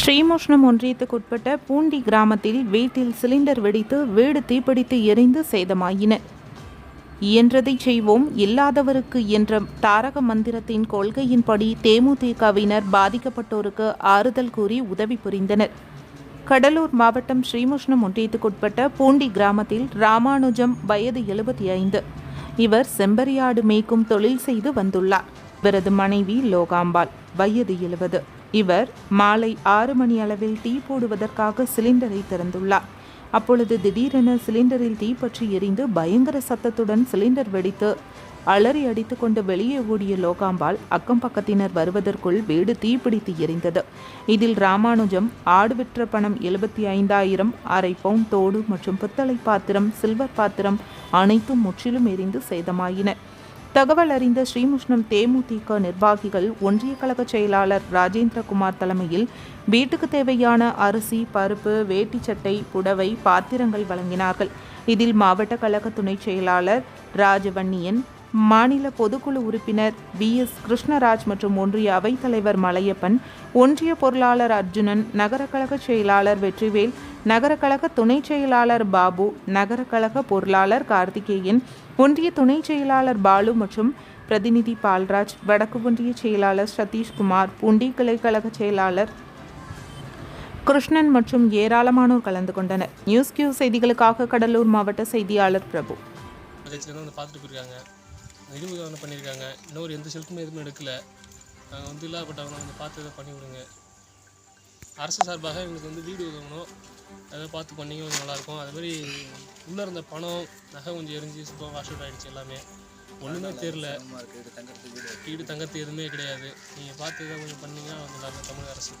ஸ்ரீமுஷ்ணம் ஒன்றியத்துக்குட்பட்ட பூண்டி கிராமத்தில் வீட்டில் சிலிண்டர் வெடித்து வீடு தீப்பிடித்து எரிந்து சேதமாயின. இயன்றதை செய்வோம் இல்லாதவருக்கு என்ற தாரக மந்திரத்தின் கொள்கையின்படி தேமுதிகவினர் பாதிக்கப்பட்டோருக்கு ஆறுதல் கூறி உதவி புரிந்தனர். கடலூர் மாவட்டம் ஸ்ரீமுஷ்ணம் ஒன்றியத்துக்குட்பட்ட பூண்டி கிராமத்தில் ராமானுஜம் வயது எழுபத்தி ஐந்து இவர் செம்பரியாடு மேய்க்கும் தொழில் செய்து வந்துள்ளார். இவரது மனைவி லோகாம்பாள் வயது எழுபது. இவர் மாலை ஆறு மணி அளவில் டீ போடுவதற்காக சிலிண்டரை திறந்துள்ளார். அப்பொழுது திடீரென சிலிண்டரில் தீ பற்றி எரிந்து பயங்கர சத்தத்துடன் சிலிண்டர் வெடித்து அலறி அடித்துக்கொண்டு வெளியே ஓடிய லோகாம்பாள் அக்கம் பக்கத்தினர் வருவதற்குள் வீடு தீப்பிடித்து எரிந்தது. இதில் ராமானுஜம் ஆடு விற்ற பணம் எழுபத்தி ஐந்தாயிரம் அரை பவுன் தோடு மற்றும் பித்தளை பாத்திரம் சில்வர் பாத்திரம் அனைத்தும் முற்றிலும் எரிந்து சேதமாயின. தகவல் அறிந்த ஸ்ரீமுஷ்ணம் தேமுதிக நிர்வாகிகள் ஒன்றிய கழக செயலாளர் ராஜேந்திரகுமார் தலைமையில் வீட்டுக்கு தேவையான அரிசி பருப்பு வேட்டி சட்டை புடவை பாத்திரங்கள் வழங்கினார்கள். இதில் மாவட்ட கழக துணைச் செயலாளர் ராஜவன்னியன் மாநில பொதுக்குழு உறுப்பினர் வி. எஸ். கிருஷ்ணராஜ் மற்றும் ஒன்றிய அவைத்தலைவர் மலையப்பன் ஒன்றிய பொருளாளர் அர்ஜுனன் நகர கழக செயலாளர் வெற்றிவேல் நகரக்கழக கழக துணைச் செயலாளர் பாபு நகரக்கழக பொருளாளர் கார்த்திகேயன் ஒன்றிய துணைச் செயலாளர் பாலு மற்றும் பிரதிநிதி பால்ராஜ் வடக்கு ஒன்றிய செயலாளர் சதீஷ்குமார் பூண்டி கிளைக்கழக செயலாளர் கிருஷ்ணன் மற்றும் ஏராளமானோர் கலந்து கொண்டனர். நியூஸ் கியூ செய்திகளுக்காக கடலூர் மாவட்ட செய்தியாளர் பிரபு. பார்த்துட்டு போயிருக்காங்க. இழிவு பண்ணியிருக்காங்க. இன்னொரு எந்த செல்ஃபுமே எதுவும் எடுக்கல. நாங்கள் வந்து இல்லாதப்பட்டவங்க வந்து பார்த்து இதை பண்ணி விடுங்க அரசு சார்பாக எங்களுக்கு வந்து வீடு உதவணும். அதை பார்த்து பண்ணிங்க கொஞ்சம் நல்லாயிருக்கும். அது மாதிரி உள்ளே இருந்த பணம் நகை கொஞ்சம் எரிஞ்சு சுத்தம் வாஷ் அவுட் ஆகிடுச்சு எல்லாமே. ஒன்றுமே தெரில வீடு தங்கறதுக்கு எதுவுமே கிடையாது. நீங்கள் பார்த்து இதை கொஞ்சம் பண்ணீங்கன்னா கொஞ்சம் நல்லாயிருக்கும் தமிழக அரசு.